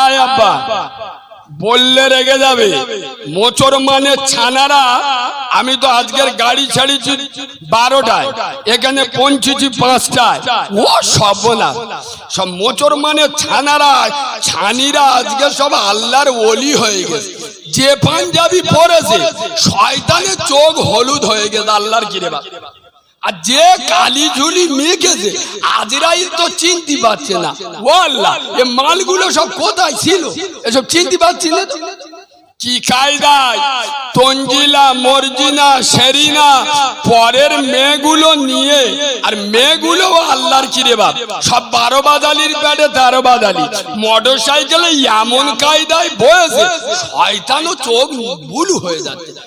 আয় আব্বা, বললে রেগে যাবে। মোচর মানে ছানারা, আমি তো আজকের গাড়ি ছাড়িছি বারোটায়, এখানে পৌঁছেছি পাঁচটায়। ও সব না সব মোচর মানে ছানারা, ছানিরা আজকে সব আল্লাহর ওলি হয়ে গেছে। যে পাঞ্জাবি পরেছে, শয়তানের চোখ হলুদ হয়ে গেছে, আল্লাহর কিরে বা আর যে কালি ঝুলি মেখেছে আজরাইল তো চিনতে পারছে না। ও আল্লাহ এ মালগুলো সব কোথায় ছিল? এসব চিনতে পারছি না কি কায়দায়? তঞ্জিলা, মর্জিনা, সেরিনা, পরের মেয়েগুলো নিয়ে, আর মেয়েগুলো আল্লাহর কিরে বাপ? সব বারো বাদালির প্যাডে তেরো বাদালি। মোটর সাইকেলে এমন কায়দায় বয়েছে, শয়তানও চোখ বুলু হয়ে যাচ্ছে।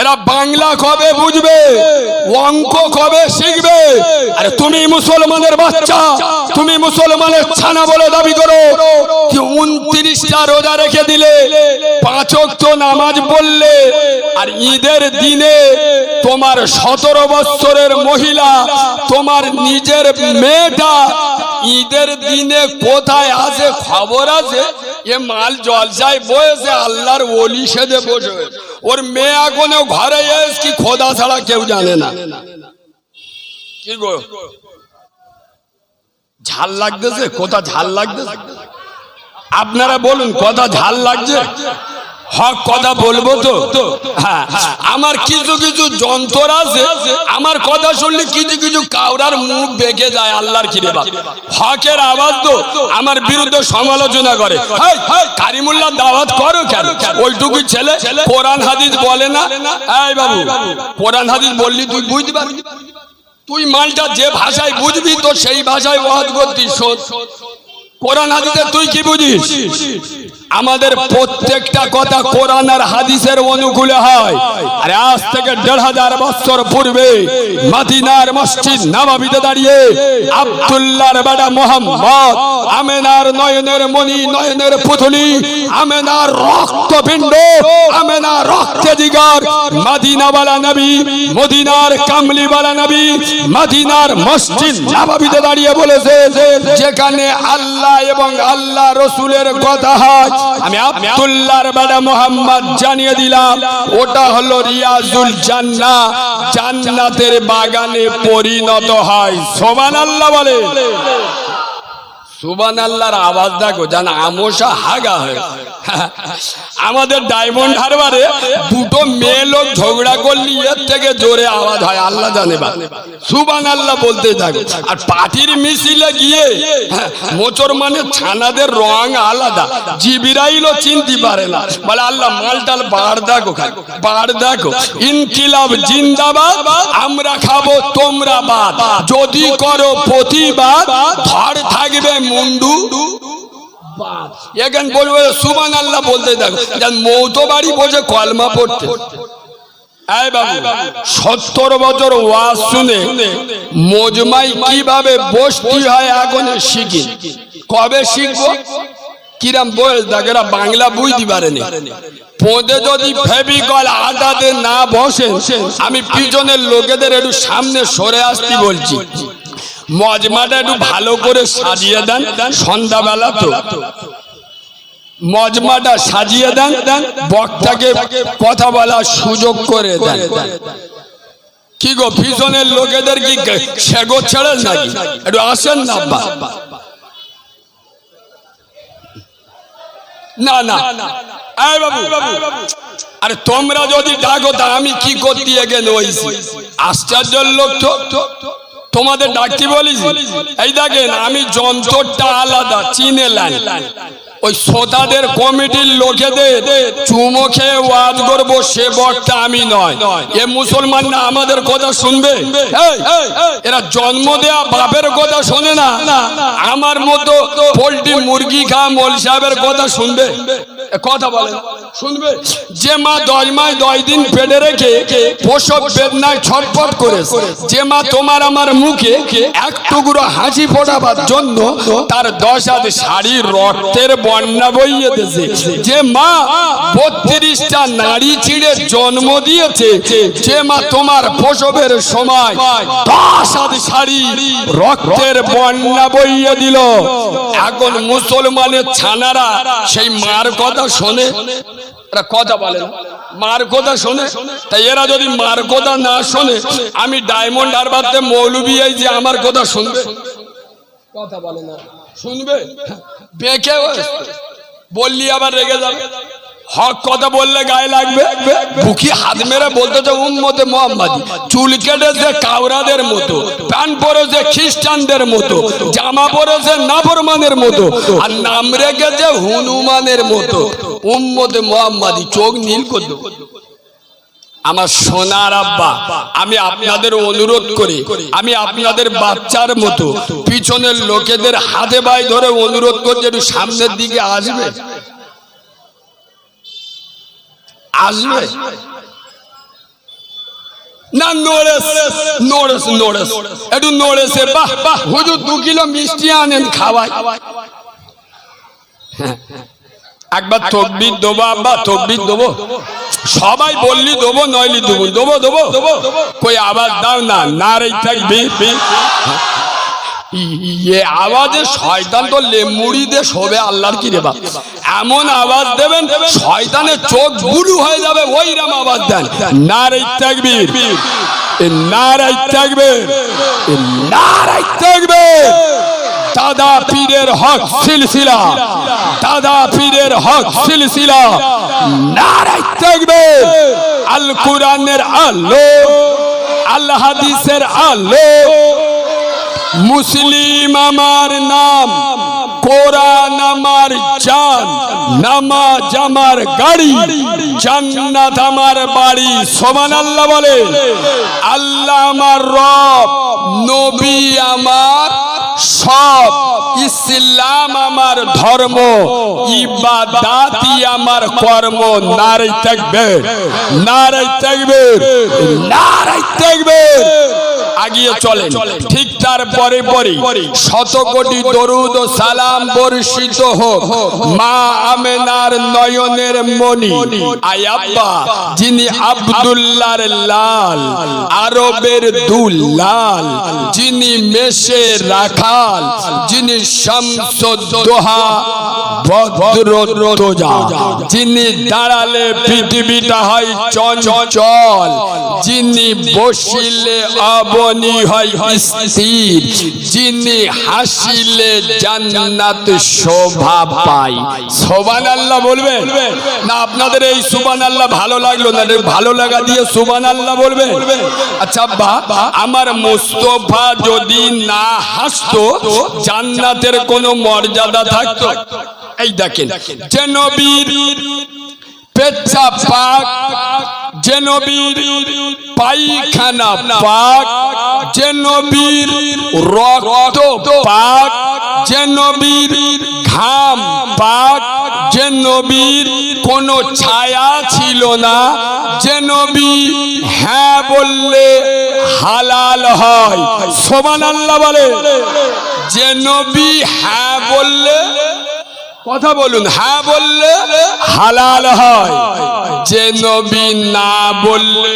এরা বাংলা কবে বুঝবে? অঙ্ক কবে শিখবে? আরে তুমি মুসলমানের বাচ্চা, তুমি মুসলমানের ছানা বলে দাবি করো। কি উনত্রিশটা রোজা রেখে দিলে, পাঁচ তো নামাজ পড়লে, আর ঈদের দিনে তোমার সতেরো বৎসরের মহিলা, তোমার নিজের মেয়েটা ঈদের দিনে কোথায় আছে, খবর আছে? এ মাল জলসায় বয়েছে, আল্লাহর ওলি সেজে বসে ওর মেয়ে এখন ঘরে কি খোদা ছাড়া কেউ জানে না কি গো ঝাল লাগতেছে কোথা ঝাল লাগতেছে আপনারা বলুন কথা ঝাল লাগছে হক কথা বলব তো? হ্যাঁ। আমার কিছু কিছু যন্ত্র আছে আমার কথা শুনলে কিছু কিছু কাউরার মুখ বেঁকে যায় আল্লাহর কিরে হকের আওয়াজ তো আমার বিরুদ্ধে সমালোচনা করে। কারিমুল্লাহ দাওয়াত করো কেন? ওইটুকু ছেলে কোরআন হাদিস বলে না? এই বাবু কোরআন হাদিস বললি তুই বুঝতে পারবি তুই মালটা যে ভাষায় বুঝবি তো সেই ভাষায় ওয়াজ করতিস কোরআন হাদিসে তুই কি বুঝিস? আমাদের প্রত্যেকটা কথা কোরআন আর হাদিসের অনুকূলে হয়। আরে আজ থেকে দেড় হাজার বছর পূর্বে মাদিনার মসজিদ নবাবিতে দাঁড়িয়ে আব্দুল্লাহর বেটা মোহাম্মদ, আমেনার নয়নের মণি, নয়নের পুতুলি, আমেনার রক্তপিণ্ড, আমেনার রক্তে জিগার মাদিনাওয়ালা নবী, মদিনার কামলিওয়ালা নবী মাদিনার মসজিদ নামাবিতে দাঁড়িয়ে বলেছে যেখানে আল্লাহ এবং আল্লাহ রসুলের কথা হয় আমি আব্দুল্লাহর বেটা মোহাম্মদ জানিয়ে দিলাম, ওটা হলো রিয়াজুল জান্না জান্নাতের বাগানে পরিণত হয়। সোমান আল্লাহ বলে সুবান আল্লাহর আওয়াজ দেখো, জান আমসা হাগা হয়ে আমাদের ডায়মন্ড হারবারে দুটো মেয়ে লোক ঝগড়া করলি এর থেকে জোরে আওয়াজ হয়, আল্লাহ জানে বা। সুবান আল্লাহ বলতে থাকো, আর পাটির মিছিলে গিয়ে, মোচর মানে ছানাদের রং আলাদা, জিবিরাইলও চিনতে পারে না। বলে আল্লাহ, মালটাল বার দেখো বার দেখো। ইনকিলাব জিন্দাবাদ, আমরা খাব তোমরা বাদ। যদি করো প্রতিবাদ ধর থাকবে মুন্ডু? এখান বলব সুবান আল্লাহ বলতে দেখো মৌতো বাড়ি বসে কলমা পড়তে। সত্তর বছর ওয়াজ শুনে মজমাই কীভাবে বসতি হয় এখন শিখি? কবে শিখব? কিরাম বয়স দেখেরা বাংলা বুঝতে পারেনি পদে যদি ফেবিকল আটাতে না বসে, আমি পিছনের লোকেদের একটু সামনে সরে আসতে বলছি। মজমাটা একটু ভালো করে সাজিয়ে দেন, সন্ধ্যাবেলা তো। মজমাটা সাজিয়ে দেন, বক্তাকে কথা বলার সুযোগ করে দেন। কি গো, পিছনের লোকেদের কি সেগো ছেড়ে নাকি? একটু আসেন না না না। বাবু। আরে তোমরা যদি ডাকো, তা আমি কি করতে গেলে ওইছি আশ্চর্যের লোক তো। তোমাদের ডাকি বলিস? এই দেখেন আমি যন্ত্রটা আলাদা চিনে লাইন ওই শ্রোতাদের কমিটির লোকেদের চুমো খেয়ে ওয়াজ করব সে বক্তা আমি নয়। এ মুসলমান না আমাদের কথা শুনবে? এরা জন্ম দেয়া বাপের কথা শোনে না। আমার মতো পোল্ট্রি মুরগি খা মোল সাহেবের কথা শুনবে? কথা বলে শুনবে? যে মা দশ মাস দশ দিন পেটে রেখে প্রসব বেদনায় ছটফট করে যে মা তোমার আমার মুখে এক টুকরো হাসি ফোটাবার জন্য তার দশ হাত শাড়ি রক্তের বন্যা বইয়ে দিয়েছে যে মা বত্রিশটা নারী চিড়ে জন্ম দিয়েছে, যে মা তোমার প্রসবের সময় দশ হাত শাড়ি রক্তের বন্যা বইয়ে দিল। এখন মুসলমানের ছানারা সেই মার কথা শোনে। কথা বলে। মার কথা শোনে। তাই এরা যদি মার কথা না শোনে, আমি ডায়মন্ড হারবারতে মৌলবি যে আমার কথা শুনবে। কথা বলে না। শুনবে? বেঁকে বললি আবার রেগে যাবে। হক কথা বললে গায়ে লাগবে। বুকি হাত মেরে বলতে যে উম্মতে মোহাম্মদি। চুল কেটেছে কাউরাদের মতো, প্যান্ট পরেছে খ্রিস্টানদের মতো, জামা পরেছে নাফরমানের মতো, আর নাম রেখেছে হনুমানের মতো। উম্মতে মোহাম্মদি চোখ নীল করতো আমার সোনার আব্বা, আমি আপনাদের অনুরোধ করি, আমি আপনাদের বাচ্চার মতো, পিছনের লোকেদের হাতে বাই ধরে অনুরোধ করছি একটু সামনের দিকে আসবে। আসবে? না, নড়েস নড়েস নড়েস। একটু নড়েসে, বাহ বাহ, হুজুর দু কিলো মিষ্টি আনেন খাওয়াই। একবার তকবির দেবো, আব্বা, তকবির দেবো। সবাই বললি দেবো, নইলি দেবো। দেবো দেবো। কই আবার দাও না না রে থাকবি। ইয়ে শয়তান শোবে কি এমন দেবেন, শয়তানের চোখ হয়ে যাবে না রে না থাকবে। থাকবে। দাদা পীরের হক সিলসিলা। দাদা পীরের হক সিলসিলা। নারাই থাকবে। আল কোরআনের আলো, আল হাদিসের আলো। মুসলিম আমার নাম, কোরআন আমার জান, নামাজ আমার গাড়ি, জান্নাত আমার বাড়ি। সমান আল্লাহ বলে, আল্লাহ আমার রব, নবী আমার সব ইসলাম আমার ধর্ম ইবাদাতি আমার কর্ম নারাই থাকবে নারাই থাকবে নারাই থাকবে আগিয়ে চলেন। ঠিক তার পরে পরে শত কোটি দরুদ ও সালাম বর্ষিত হোক। মা আমেনার নয়নের মণি। আয়াব্বা যিনি আব্দুল্লাহর লাল আরবের দুল লাল যিনি মেশে রাখাল যিনি যিনি দাঁড়ালে পৃথিবীটা হয় চঞ্চল, যিনি বসিলে অবনি হয় স্থির, যিনি হাসিলে জান্নাত শোভা পায়। সোবান আল্লাহ বলবেন না, আপনাদের এই সুবান আল্লাহ ভালো লাগল না ভালো লাগা দিয়ে সুবান আল্লাহ বলবেন আচ্ছা বা আমার মুস্তফা যদি না হাসতো জান্নাতের কোনো মর্যাদা থাকতো। এই দেখেন, যে নবীর পেচ্ছা পাক, যে নবীর পায়খানা পাক, যে নবীর রক্ত পাক, যে নবীর ঘাম পাক, যে নবীর কোনো ছায়া ছিল না, যে নবী হ্যাঁ বললে হালাল হয়। সমান আল্লাহ বলে যে নবী হ্যাঁ বললে কথা বলুন হ্যাঁ বললে হালাল হয়। যে নবী না বললে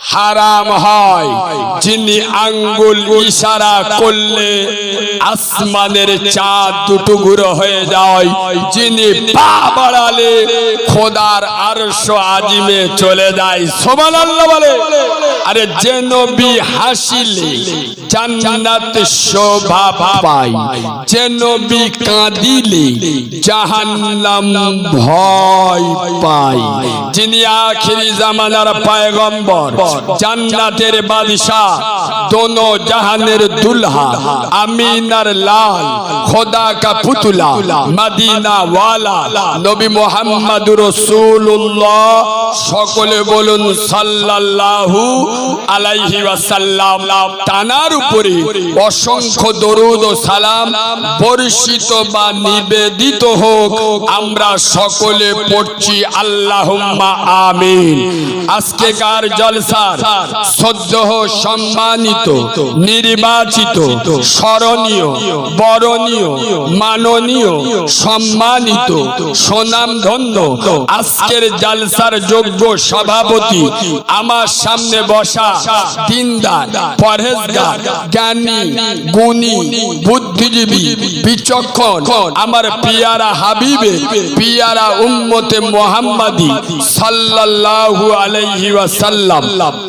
হারাম হয়। যিনি আঙ্গুল ইশারা করলে আসমানের চাঁদ দুটুগুলো হয়ে যায়। যিনি পা বাড়ালে খোদার আরশ আজিমে চলে যায়। সোমান আল্লাহ বলে। আরে যে নবী হাসিলে, জান্নাত শোভা পায়। যে নবী কাঁদিলে, জাহান্নাম ভয় পায়। যিনি আখিরি জামানার পয়গম্বর জান্নাতের বাদশাহ, দোনো জাহানের দুলহা, আমিনার লাল, খোদা কা পুতুলা মদিনা ওয়ালা নবী মোহাম্মদুর রাসূলুল্লাহ, সকলে বলুন সাল্লাল্লাহু আলাইহি ওয়াসাল্লাম। তানার উপরে অসংখ্য দরুদ ও সালাম বর্ষিত বা নিবেদিত হোক, আমরা সকলে পড়ছি আল্লাহুম্মা আমিন। আজকেকার জলসার সদ্য সম্মানিত, নির্বাচিত, স্মরণীয়, বরণীয়, মাননীয়, সম্মানিত আজকের জালসার যোগ্য সভাপতি, আমার সামনে বসা দিনদার জ্ঞানী, গুণী, বুদ্ধিজীবী, বিচক্ষণ, আমার পিয়ারা হাবিবে, পিয়ারা উম্মতে মোহাম্মদী সাল্লাল্লাহু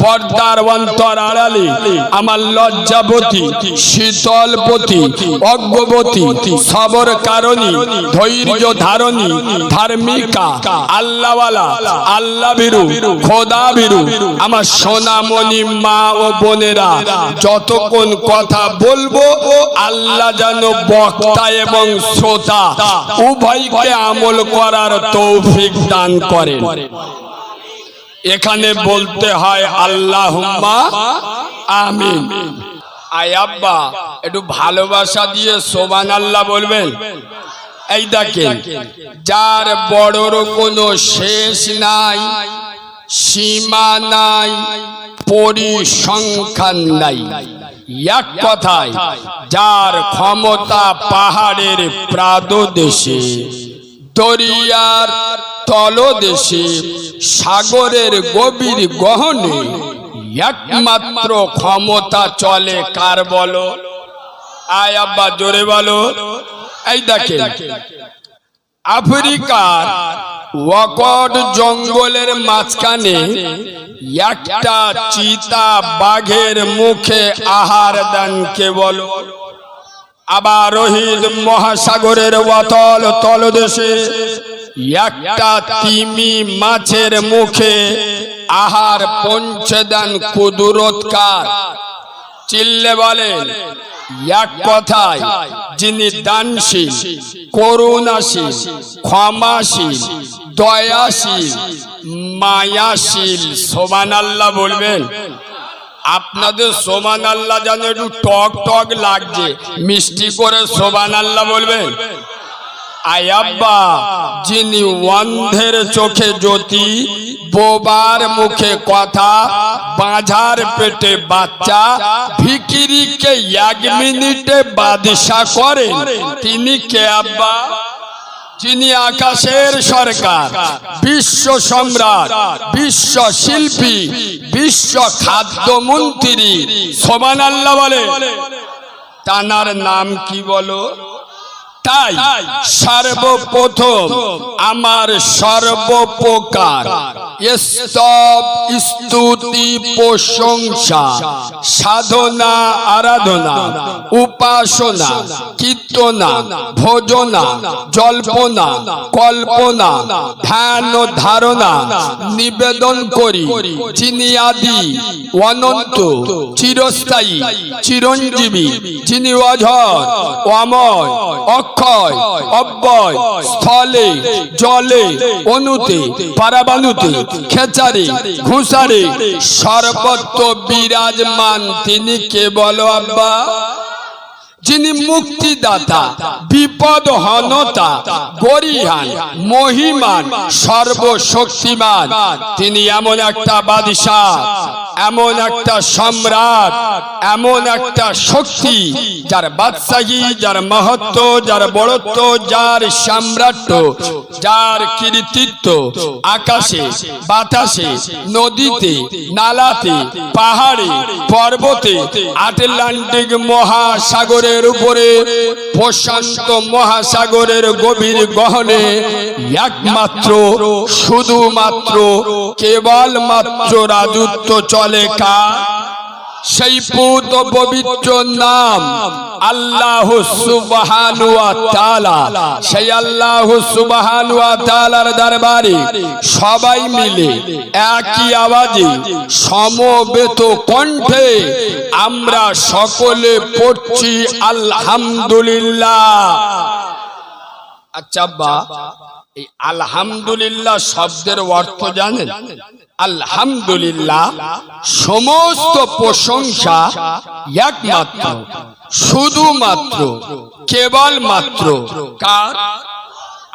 পর্দার অন্তর আড়ালে আমার লজ্জাবতী, শীতলপতি, অজ্ঞবতী, সবর কারণী, ধৈর্য ধারণী, ধার্মিকা, আল্লাহওয়ালা আল্লাহ বিরু খোদা বিরু আমার সোনামণি মা ও বোনেরা, যতক্ষণ কথা বলব, আল্লাহ যেন বক্তা এবং শ্রোতা উভয়কে আমল করার তৌফিক দান করেন। এখানে বলতে হয় আল্লাহ আমিন। আয় আব্বা, একটু ভালোবাসা দিয়ে সোবান আল্লাহ বলবেন। এই দেখেন, যার বড়র কোনো শেষ নাই, সীমা নাই, পরিসংখ্যান নাই। এক কথায়, যার ক্ষমতা পাহাড়ের প্রাদদেশে দরিয়ার তলদেশে সাগরের গভীর গহনে একমাত্র ক্ষমতা চলে কার বলো? আয় আব্বা, জোরে বলো। এই দেখেন, আফ্রিকার ওয়াকট জঙ্গলের মাঝখানে একটা চিতা বাঘের মুখে আহার দান কে বলো? আবার রোহিত মহাসাগরের অতল তলদেশে একটা তিমি মাছের মুখে আহার পৌঁছে দেন কুদুরৎকার চিল্লে বলেন, এক কথায় যিনি দানশীল, করুণাশীল, ক্ষমাশীল, দয়াশীল, মায়াশীল, সোমান আল্লাহ বলবেন, আপনাদের সোমান আল্লাহ যেন একটু টক টক লাগছে, মিষ্টি করে সোমান আল্লাহ বলবেন। আয়াব্বা, যিনি অন্ধের চোখে জ্যোতি, বোবার মুখে কথা, বাঁঝার পেটে বাচ্চা, ভিকিরিকে এক মিনিটে বাদশা করেন। তিনি কে আব্বা? যিনি আকাশের সরকার, বিশ্ব সম্রাট, বিশ্ব শিল্পী, বিশ্ব খাদ্য মন্ত্রী সোমান আল্লাহ বলে, তানার নাম কি বলো? তাই সর্বপ্রথম আমার সর্বপ্রকার। স্তব স্তুতি প্রশংসা, সাধনা, আরাধনা, উপাসনা, কীর্তনা, ভোজনা, জল্পনা, কল্পনা, ধ্যান ধারণা, নিবেদন করি। যিনি আদি, অনন্ত, চিরস্থায়ী, চিরঞ্জীবী, যিনি অঝর অময় অক্ষয়, অব্যয়, স্থলে, জলে, অনুতে পারাবানুতে খেচারে, ঘুষারে সর্বত্র বিরাজমান তিনি কে বলো আব্বা? যিনি মুক্তিদাতা বিপদ হনতা গরিহান, মহিমান, সর্বশক্তিমান, তিনি এমন একটা বাদশাহ, এমন একটা সম্রাট, এমন একটা শক্তি, যার বাদশাহী, যার মহত্ব, যার বড়ত্ব, যার সাম্রাট্য যার কৃতিত্ব, আকাশে, বাতাসে, নদীতে, নালাতে, পাহাড়ে, পর্বতে, আটলান্টিক মহাসাগরের উপরে প্রশান্ত মহাসাগরের গভীর গহনে একমাত্র শুধুমাত্র কেবল মাত্র রাজত্ব চলে কা সেই পুত পবিত্র নাম আল্লাহ সেই আল্লাহ সুবহানু ওয়া তাআলার দরবারে সবাই মিলে একই আওয়াজে সমবেত কণ্ঠে আমরা সকলে পড়ছি, আলহামদুলিল্লাহ। আচ্ছা বা এই আলহামদুলিল্লাহ শব্দের অর্থ জানেন? আলহামদুলিল্লাহ সমস্ত প্রশংসা একমাত্র, শুধুমাত্র কেবল মাত্র কার?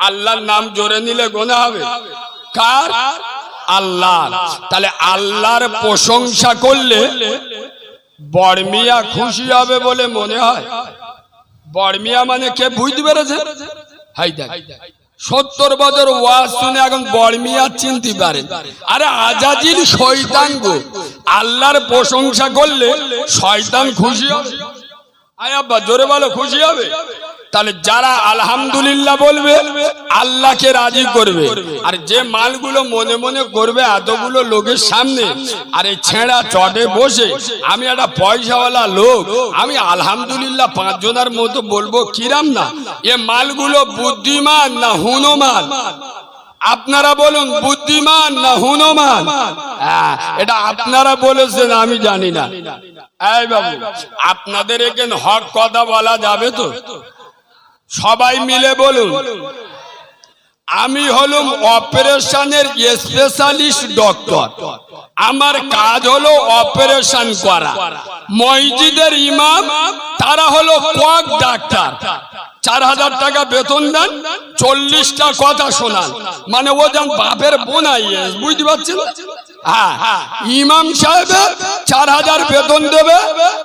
আল্লাহর নাম জোরে নিলে গোনা হবে। কার? আল্লাহ তাহলে আল্লাহর প্রশংসা করলে বর্মিয়া খুশি হবে বলে মনে হয়। বর্মিয়া মানে কে? বুঝতে পেরেছে হাই দেখ সত্তর বছর ওয়াজ শুনে এখন বর্মিয়া চিনতে পারেন আরে আজাজির শৈতান গো, আল্লাহর প্রশংসা করলে শয়তান খুশি হবে? আয় আব্বা, জোরে বলো, খুশি হবে? তাহলে যারা আলহামদুলিল্লাহ বলবে আল্লাহকে রাজি করবে। আর যে মালগুলো মনে মনে করবে এতগুলো লোকের সামনে আর এই ছেঁড়া চটে বসে আমি একটা পয়সাওয়ালা লোক আমি আলহামদুলিল্লাহ পাঁচজনের মতো বলব কিরাম না। এ মালগুলো বুদ্ধিমান না হুনমান? আপনারা বলুন বুদ্ধিমান না হুনমান? হ্যাঁ, এটা আপনারা বলেছেন আমি জানি না। এই বাবু আপনাদের এখানে হক কথা বলা যাবে তো? সবাই মিলে বলুন আমি হলুম অপারেশনের স্পেশালিস্ট ডক্টর আমার কাজ হলো অপারেশন করা। মসজিদের ইমাম তারা হলো কক ডাক্তার। চার হাজার টাকা বেতন দেন চল্লিশটা কথা শোনান। মানে ও যেমন বাপের বোনাই বুঝতে পারছেন? হ্যাঁ ইমাম সাহেব চার হাজার বেতন দেবে,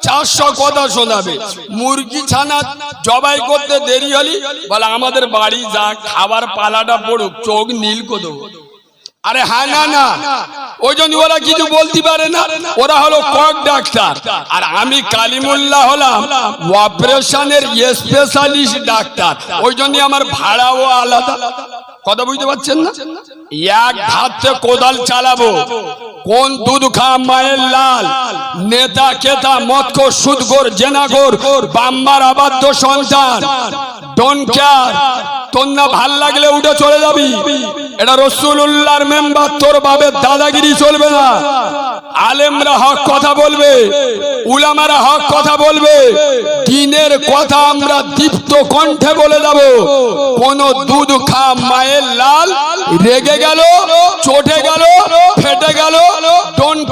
চারশো কথা শোনাবে। মুরগি ছানা জবাই করতে দেরি হলি, বলে আমাদের বাড়ি যা, খাবার পালাটা পড়ুক, চোখ নীল করে আরে হ্যাঁ না না, ওই জন্য ওরা কিছু বলতে পারে না। ওরা হলো কক ডাক্তার। আর আমি কালিমুল্লাহ হলাম, অপারেশনের স্পেশালিস্ট ডাক্তার। ওই জন্য আমার ভাড়াও আলাদা। কথা বুঝতে পারছেন না? এক হাতে কোদাল চালাবো। কোন দুধ খা মায়ের লাল? নেতা কেতা মৎকর সুদগোর জেনাগোর বাম্মার আবাদ্য সন্তান। ডোন কেয়ার তোর না ভালো লাগলে উঠে চলে যাবি। এটা রসুল্লাহর মেম্বার, তোর বাবের দাদাগিরি চলবে না। আলেমরা হক কথা বলবে, উলামারা হক কথা বলবে, দিনের কথা আমরা দীপ্ত কণ্ঠে বলে যাব কোন দুধ খা, মায়ের লাল, রেগে গেল, চটে গেল, ফেটে গেল ডোন্ট